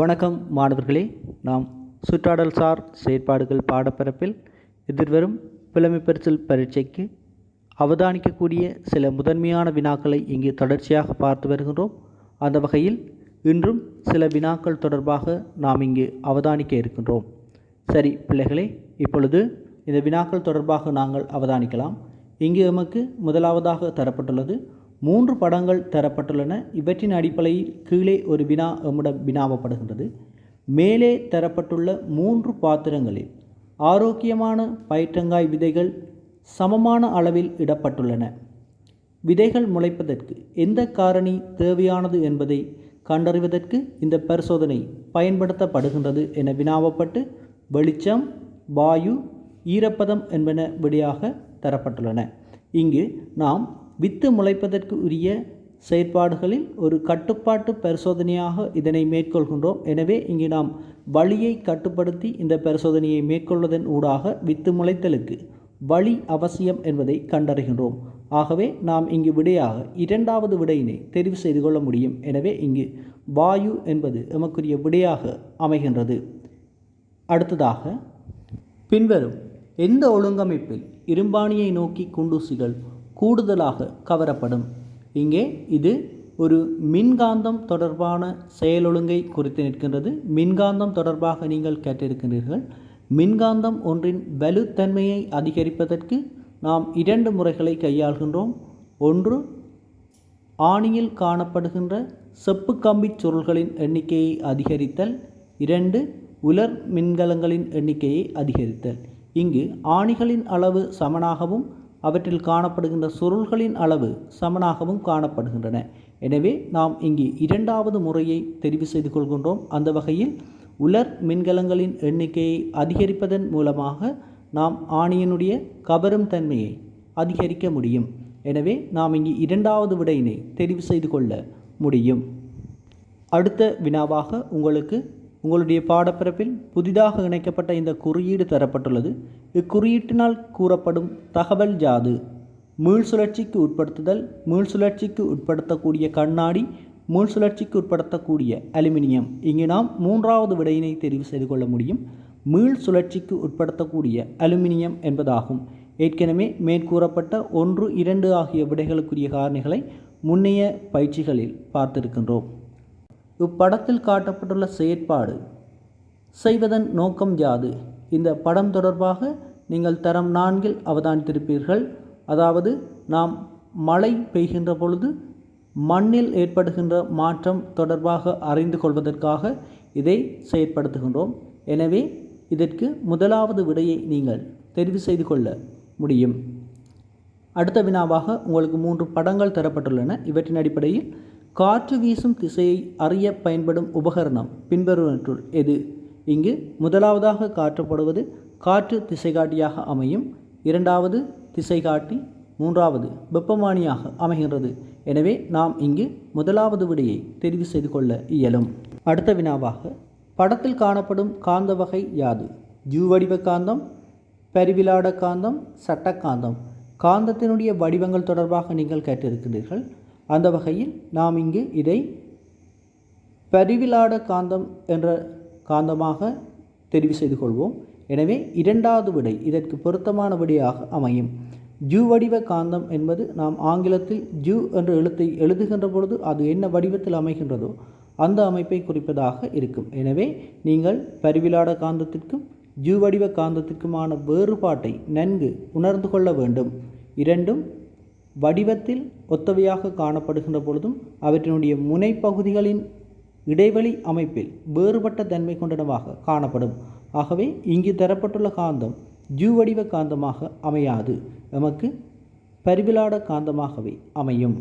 வணக்கம் மாணவர்களே. நாம் சுற்றாடல் சார் செயற்பாடுகள் பாடப்பரப்பில் எதிர்வரும் புலமை பரீட்சைக்கு அவதானிக்கக்கூடிய சில முதன்மையான வினாக்களை இங்கு தொடர்ச்சியாக பார்த்து வருகின்றோம். அந்த வகையில் இன்றும் சில வினாக்கள் தொடர்பாக நாம் இங்கு அவதானிக்க இருக்கின்றோம். சரி பிள்ளைகளே இப்பொழுது இந்த வினாக்கள் தொடர்பாக நாங்கள் அவதானிக்கலாம். இங்கு எமக்கு முதலாவதாக தரப்பட்டுள்ளது மூன்று படங்கள் தரப்பட்டுள்ளன. இவற்றின் அடிப்படையில் கீழே ஒரு வினா எம்மிடம் வினாவப்படுகின்றது. மேலே தரப்பட்டுள்ள மூன்று பாத்திரங்களில் ஆரோக்கியமான பயிற்றங்காய் விதைகள் சமமான அளவில் இடப்பட்டுள்ளன. விதைகள் முளைப்பதற்கு எந்த காரணி தேவையானது என்பதை கண்டறிவதற்கு இந்த பரிசோதனை பயன்படுத்தப்படுகின்றது என வினாவப்பட்டு வெளிச்சம் வாயு ஈரப்பதம் என்பன விடையாக தரப்பட்டுள்ளன. இங்கு நாம் வித்து முளைப்பதற்கு உரிய செயற்பாடுகளில் ஒரு கட்டுப்பாட்டு பரிசோதனையாக இதனை மேற்கொள்கின்றோம். எனவே இங்கு நாம் வழியை கட்டுப்படுத்தி இந்த பரிசோதனையை மேற்கொள்வதன் ஊடாக வித்து முளைத்தலுக்கு வழி அவசியம் என்பதை கண்டறிகின்றோம். ஆகவே நாம் இங்கு விடையாக இரண்டாவது விடையினை தெரிவு செய்து கொள்ள முடியும். எனவே இங்கு வாயு என்பது எமக்குரிய விடையாக அமைகின்றது. அடுத்ததாக பின்வரும் எந்த ஒழுங்கமைப்பில் இரும்பாணியை நோக்கி குண்டூசிகள் கூடுதலாக கவரப்படும். இங்கே இது ஒரு மின்காந்தம் தொடர்பான செயலொழுங்கை குறித்து நிற்கின்றது. மின்காந்தம் தொடர்பாக நீங்கள் கேட்டிருக்கின்றீர்கள். மின்காந்தம் ஒன்றின் வலுத்தன்மையை அதிகரிப்பதற்கு நாம் இரண்டு முறைகளை கையாள்கின்றோம். ஒன்று ஆணியில் காணப்படுகின்ற செப்பு கம்பிச் சுருள்களின் எண்ணிக்கையை அதிகரித்தல். இரண்டு உலர் மின்கலங்களின் எண்ணிக்கையை அதிகரித்தல். இங்கு ஆணிகளின் அளவு சமனாகவும் அவற்றில் காணப்படுகின்ற சுருள்களின் அளவு சமனாகவும் காணப்படுகின்றன. எனவே நாம் இங்கு இரண்டாவது முறையை தெரிவு செய்து கொள்கின்றோம். அந்த வகையில் உலர் மின்கலங்களின் எண்ணிக்கையை அதிகரிப்பதன் மூலமாக நாம் ஆணியினுடைய கவரும் தன்மையை அதிகரிக்க முடியும். எனவே நாம் இங்கு இரண்டாவது விடையினை தெரிவு செய்து கொள்ள முடியும். அடுத்த வினாவாக உங்களுக்கு உங்களுடைய பாடப்பிறப்பில் புதிதாக இணைக்கப்பட்ட இந்த குறியீடு தரப்பட்டுள்ளது. இக்குறியீட்டினால் கூறப்படும் தகவல் யாது மீள் சுழற்சிக்கு உட்படுத்துதல் மீள் சுழற்சிக்கு உட்படுத்தக்கூடிய கண்ணாடி மீள் சுழற்சிக்கு உட்படுத்தக்கூடிய அலுமினியம். இங்கு நாம் மூன்றாவது விடையினை தெரிவு செய்து கொள்ள முடியும். மீள் சுழற்சிக்கு உட்படுத்தக்கூடிய அலுமினியம் என்பதாகும். ஏற்கனவே மேற்கூறப்பட்ட ஒன்று இரண்டு ஆகிய விடைகளுக்குரிய காரணிகளை முன்னைய பயிற்சிகளில் பார்த்திருக்கின்றோம். இப்படத்தில் காட்டப்பட்டுள்ள செயற்பாடு. செய்வதன் நோக்கம் யாது? இந்த படம் தொடர்பாக நீங்கள் தரம் நான்கில் அவதானித்திருப்பீர்கள். அதாவது நாம் மழை பெய்கின்ற பொழுது மண்ணில் ஏற்படுகின்ற மாற்றம் தொடர்பாக அறிந்து கொள்வதற்காக இதை செயற்படுத்துகின்றோம். எனவே இதற்கு முதலாவது விடையை நீங்கள் தெரிவு செய்து கொள்ள முடியும். அடுத்த வினாவாக உங்களுக்கு மூன்று படங்கள் தரப்பட்டுள்ளன. இவற்றின் அடிப்படையில் காற்று வீசும் திசையை அறிய பயன்படும் உபகரணம் பின்வருவற்றுள் எது? இங்கு முதலாவதாக காற்றப்படுவது காற்று திசைகாட்டியாக அமையும். இரண்டாவது திசைகாட்டி மூன்றாவது வெப்பமானியாக அமைகின்றது. எனவே நாம் இங்கு முதலாவது விடையை தெரிவு செய்து கொள்ள இயலும். அடுத்த வினாவாக படத்தில் காணப்படும் காந்த வகை யாது? ஜூ வடிவ காந்தம் பரிவிலாட காந்தம் சட்டக்காந்தம் காந்தத்தினுடைய வடிவங்கள் தொடர்பாக நீங்கள் கேட்டிருக்கிறீர்கள். அந்த வகையில் நாம் இங்கு இதை பரிவிலாட காந்தம் என்ற காந்தமாக தெரிவு செய்து கொள்வோம். எனவே இரண்டாவது விடை இதற்கு பொருத்தமான விடையாக அமையும். ஜூ வடிவ காந்தம் என்பது நாம் ஆங்கிலத்தில் ஜூ என்ற எழுத்தை எழுதுகின்ற பொழுது அது என்ன வடிவத்தில் அமைகின்றதோ அந்த அமைப்பை குறிப்பதாக இருக்கும். எனவே நீங்கள் பரிவிலாட காந்தத்திற்கும் ஜூ வடிவ காந்தத்திற்குமான வேறுபாட்டை நன்கு உணர்ந்து கொள்ள வேண்டும். இரண்டும் வடிவத்தில் ஒத்தவையாக காணப்படுகின்ற பொழுதும் அவற்றினுடைய முனைப்பகுதிகளின் இடைவெளி அமைப்பில் வேறுபட்ட தன்மை கொண்டனவாக காணப்படும். ஆகவே இங்கு தரப்பட்டுள்ள காந்தம் ஜூ வடிவ காந்தமாக அமையாது. நமக்கு பரிவிலாட காந்தமாகவே அமையும்.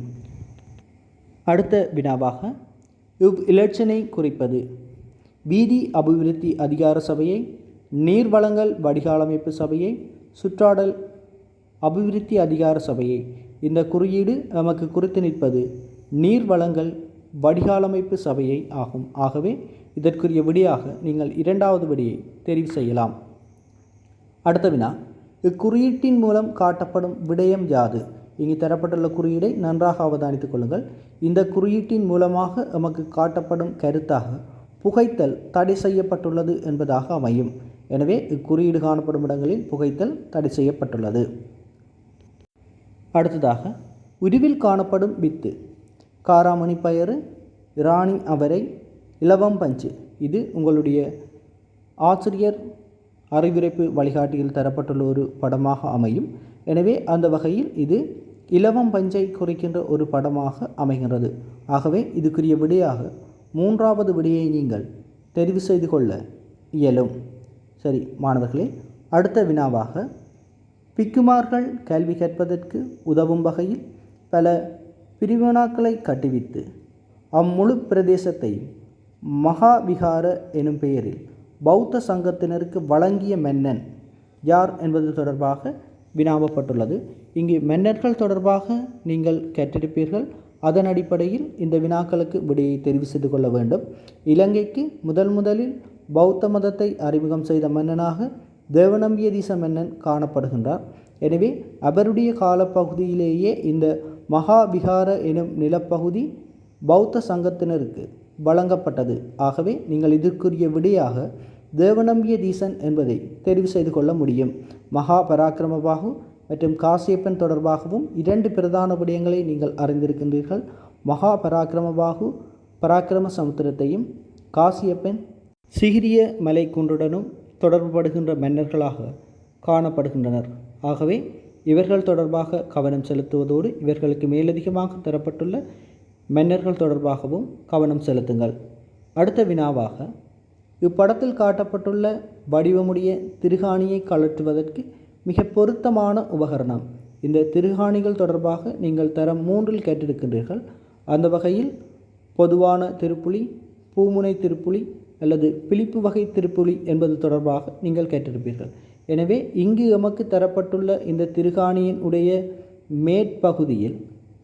அடுத்த வினாவாக இவ் இலட்சனை குறிப்பது. வீதி அபிவிருத்தி அதிகார சபையை நீர்வளங்கள் வடிகாலமைப்பு சபையை சுற்றாடல் அபிவிருத்தி அதிகார சபையை இந்த குறியீடு நமக்கு குறித்து நிற்பது நீர்வளங்கள் வடிகாலமைப்பு சபையை ஆகும். ஆகவே இதற்குரிய விடியாக நீங்கள் இரண்டாவது விடியை தெரிவு செய்யலாம். அடுத்த வினா. இக்குறியீட்டின் மூலம் காட்டப்படும் விடயம் யாது? இங்கு தரப்பட்டுள்ள குறியீடை நன்றாக அவதானித்துக் கொள்ளுங்கள். இந்த குறியீட்டின் மூலமாக நமக்கு காட்டப்படும் கருத்தாக புகைத்தல் தடை செய்யப்பட்டுள்ளது என்பதாக அமையும். எனவே இக்குறியீடு காணப்படும் இடங்களில் புகைத்தல் தடை செய்யப்பட்டுள்ளது. அடுத்ததாக உருவில் காணப்படும் வித்து காராமணி பயறு இராணி அவரை இலவம் பஞ்சு. இது உங்களுடைய ஆசிரியர் அறிவுரைப்பு வழிகாட்டியில் தரப்பட்டுள்ள ஒரு படமாக அமையும். எனவே அந்த வகையில் இது இலவம் பஞ்சை குறிக்கின்ற ஒரு படமாக அமைகின்றது. ஆகவே இதுக்குரிய விடையாக மூன்றாவது விடையை நீங்கள் தெரிவு செய்து கொள்ள இயலும். சரி மாணவர்களே அடுத்த வினாவாக பிக்குமார்கள் கல்வி கற்பதற்கு உதவும் வகையில் பல பிரிவினாக்களை கட்டுவித்து அம்முழு பிரதேசத்தையும் மகாவிகார எனும் பெயரில் பௌத்த சங்கத்தினருக்கு வழங்கிய மன்னன் யார் என்பது தொடர்பாக வினாவப்பட்டுள்ளது. இங்கு மன்னர்கள் தொடர்பாக நீங்கள் கேட்டிருப்பீர்கள். அதன் அடிப்படையில் இந்த வினாக்களுக்கு விடையை தெரிவு செய்து கொள்ள வேண்டும். இலங்கைக்கு முதல் முதலில் பௌத்த மதத்தை அறிமுகம் செய்த மன்னனாக தேவநம்பியதீச மன்னன் காணப்படுகின்றார். எனவே அவருடைய காலப்பகுதியிலேயே இந்த மகாவிகார எனும் நிலப்பகுதி பௌத்த சங்கத்தினருக்கு வழங்கப்பட்டது. ஆகவே நீங்கள் இதற்குரிய விடையாக தேவநம்பிய தீசன் என்பதை தெரிவு செய்து கொள்ள முடியும். மகா பராக்கிரமபாகு மற்றும் காசியப்பன் தொடர்பாகவும் இரண்டு பிரதான விடயங்களை நீங்கள் அறிந்திருக்கின்றீர்கள். மகா பராக்கிரமபாகு பராக்கிரம சமுத்திரத்தையும் காசியப்பன் சிகிரிய மலை குன்றுடனும் தொடர்புபடுகின்ற மன்னர்களாக காணப்படுகின்றனர். ஆகவே இவர்கள் தொடர்பாக கவனம் செலுத்துவதோடு இவர்களுக்கு மேலதிகமாக தரப்பட்டுள்ள மன்னர்கள் தொடர்பாகவும் கவனம் செலுத்துங்கள். அடுத்த வினாவாக இப்படத்தில் காட்டப்பட்டுள்ள வடிவமுடைய திருகாணியை கழற்றுவதற்கு மிக பொருத்தமான உபகரணம். இந்த திருகாணிகள் தொடர்பாக நீங்கள் தரம் மூன்றில் கேட்டிருக்கின்றீர்கள். அந்த வகையில் பொதுவான திருப்புலி பூமுனை திருப்புலி அல்லது பிழிப்பு வகை திருப்புலி என்பது தொடர்பாக நீங்கள் கேட்டிருப்பீர்கள். எனவே இங்கு எமக்கு தரப்பட்டுள்ள இந்த திருகாணியின் உடைய மேற்பகுதியில்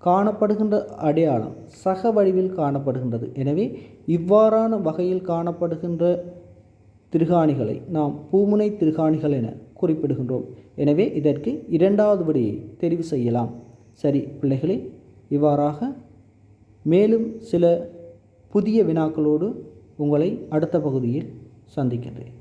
காணப்படுகின்ற அடையாளம் சக வடிவில் காணப்படுகின்றது. எனவே இவ்வாறான வகையில் காணப்படுகின்ற திருகாணிகளை நாம் பூமுனை திருகாணிகள் என குறிப்பிடுகின்றோம். எனவே இதற்கு இரண்டாவது விடையை தெரிவு செய்யலாம். சரி பிள்ளைகளே இவ்வாறாக மேலும் சில புதிய வினாக்களோடு உங்களை அடுத்த பகுதியில் சந்திக்கின்றேன்.